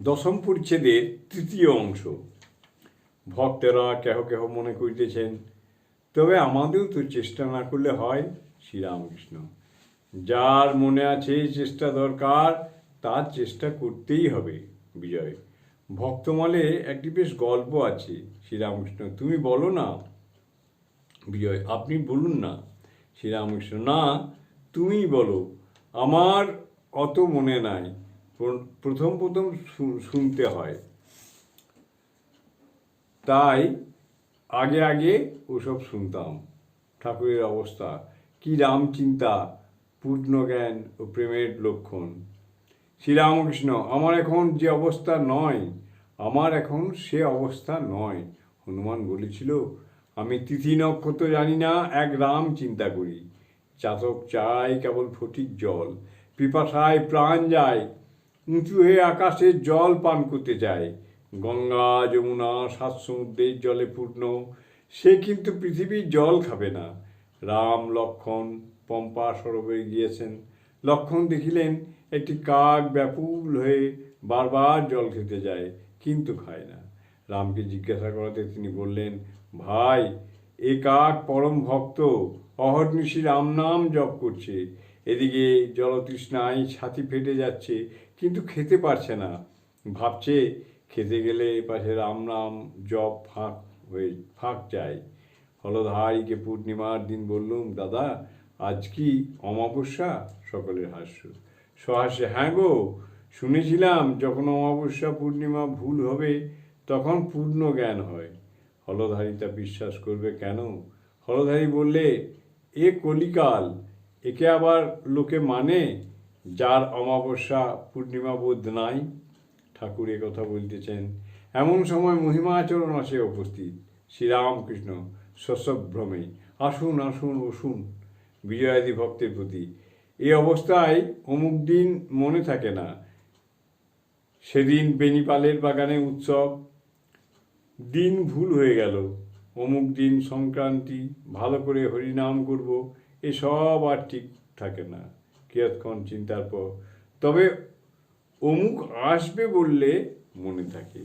দশম পরিচ্ছেদের তৃতীয় অংশ। ভক্তেরা কেহ কেহ মনে করিতেছেন, তবে আমাদেরও তো চেষ্টা না করলে হয় শ্রীরামকৃষ্ণ। যার মনে আছে চেষ্টা দরকার, তার চেষ্টা করতেই হবে বিজয়। ভক্তমালে একটি বেশ গল্প আছে, শ্রীরামকৃষ্ণ। তুমি বলো না বিজয়, আপনি বলুন না। শ্রীরামকৃষ্ণ, না, তুমিই বলো। আমার অত মনে নাই। প্রথম প্রথম শুনতে হয়। তাই আগে আগে ওসব শুনতাম। ঠাকুরের অবস্থা, কি রামচিন্তা পূর্ণ জ্ঞান ও প্রেমের লক্ষণ। শ্রীরামকৃষ্ণ, আমার এখন যে অবস্থা নয়, আমার এখন সে অবস্থা নয়, হনুমান বলেছিল। আমি তিথি নক্ষত্র জানি না, এক রাম চিন্তা করি। চাতক চাই কেবল ফটিক জল, পিপাসায় প্রাণ যায় উঁচু হয়ে আকাশের জল পান করতে চায় গঙ্গা, যমুনা সাত সমুদ্রের জলে পূর্ণ। সে কিন্তু পৃথিবীর জল খাবে না। রাম, লক্ষণ, পম্পা সরোবরে গিয়েছেন। লক্ষণ দেখিলেন, একটি কাক ব্যাকুল হয়ে বারবার জল খেতে যায়, কিন্তু খায় না। রামকে জিজ্ঞাসা করাতে তিনি বললেন, ভাই, এ কাক পরম ভক্ত। অহর্নিশি রাম নাম জপ করছে। এদিকে জলতৃষ্ণায় ছাতি ফেটে যাচ্ছে। কিন্তু খেতে পারছে না। ভাবছে খেতে গেলে এপাশে রাম রাম জপ ফাঁক হয়ে, ফাঁক যায় হলধারিকে পূর্ণিমার দিন বললুম, দাদা, আজ কি অমাবস্যা? সকলের হাস্য। সহাস্যে হ্যাঁ গো, শুনেছিলাম যখন অমাবস্যা পূর্ণিমা ভুল হবে, তখন পূর্ণ জ্ঞান হয়। হলধারী তা বিশ্বাস করবে কেন? হলধারী বললে, এ কলিকাল, একে আবার লোকে মানে? যার অমাবস্যা, পূর্ণিমা বোধ নাই, ঠাকুর কথা বলতেছেন। এমন সময় মহিমা আচরণ আসে উপস্থিত। শ্রীরামকৃষ্ণ শস্যভ্রমে আসুন আসুন, বসুন, বিজয়াদি ভক্তের প্রতি। এই অবস্থায় অমুক দিন মনে থাকে না। সেদিন বেনিপালের বাগানে উৎসব। দিন ভুল হয়ে গেল। অমুক দিন সংক্রান্তি, ভালো করে হরিনাম করব এসব আর ঠিক থাকে না। কিয়ৎক্ষণ চিন্তার পর। তবে অমুক আসবে বললে মনে থাকে।